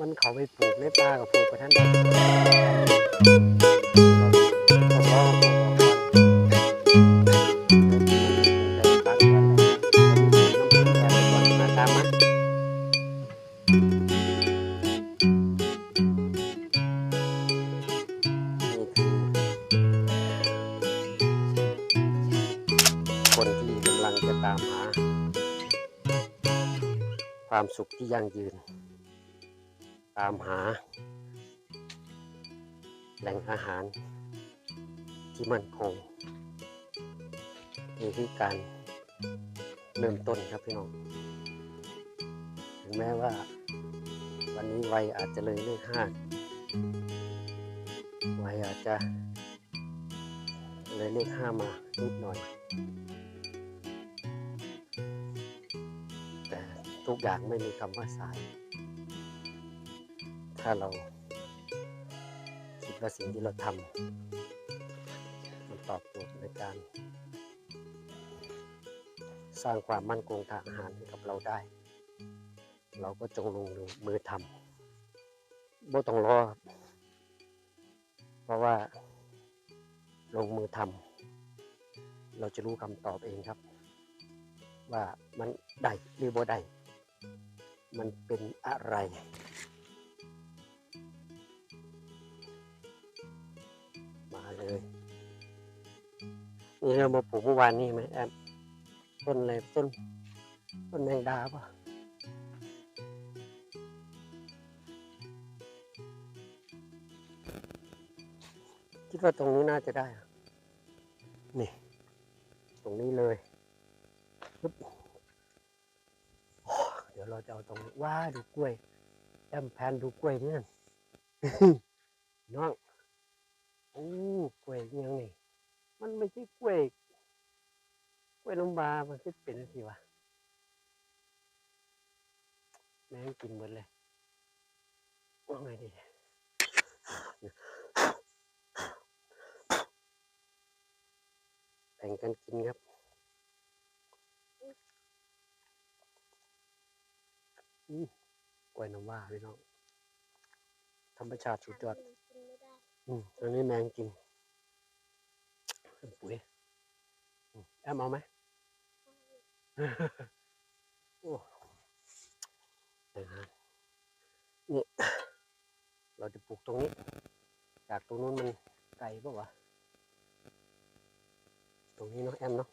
มันเขาไปปลูกในป่ากับปลูกกับท่านใดต้องรอปลูกออกก่อนมาตามมานี่คือคนที่กำลังจะตามหา ความสุขที่ยั่งยืน ตามหา แหล่งอาหารที่มั่นคงนี่คือการเริ่มต้นครับพี่น้อง ถึงแม้ว่า วันนี้วัยอาจจะเลยเลขห้าวัยอาจจะ เลยเลขห้ามานิดหน่อย แต่ทุกอย่างไม่มีคำว่าสาย ถ้าเราคิดว่าสิ่งที่เราทำมันตอบโจทย์ในการ สร้างความมั่นคงทางอาหารให้กับเราได้ เราก็จงลงมือทำบ่ต้องรอเพราะว่าลงมือทำเราจะรู้คำตอบเองครับ ว่ามันได้หรือบ่ได้มันเป็นอะไร เลยนี่เรามาปลูกเมื่อวานนี้ไหมแอมต้นอะไรต้นต้นแมงดาปะคิดว่าตรงนี้น่าจะได้อะนี่ ตรงนี้เลยปึ๊บเดี๋ยวเราจะเอาตรงนี้ว้าดูกล้วยแอมแพนดูกล้วยนี่นั่นน้อง โอ้กล้วยยังนี่มันไม่ใช่กล้วยกล้วยน้ำบามันคือเป็นสิวะแม่งกินหมดเลยว่าไงดีแบ่งกันกินครับกล้วยน้ำว้าพี่น้อง ธรรมชาติสุดยอด อืมตัวนี้แมงกินเป็นปุ๋ยแอมเอาไหมโอ้ยนะนี่เราจะปลูกตรงนี้ จากตรงนู้นมันไกลปะวะ ตรงนี้เนาะแอมเนาะ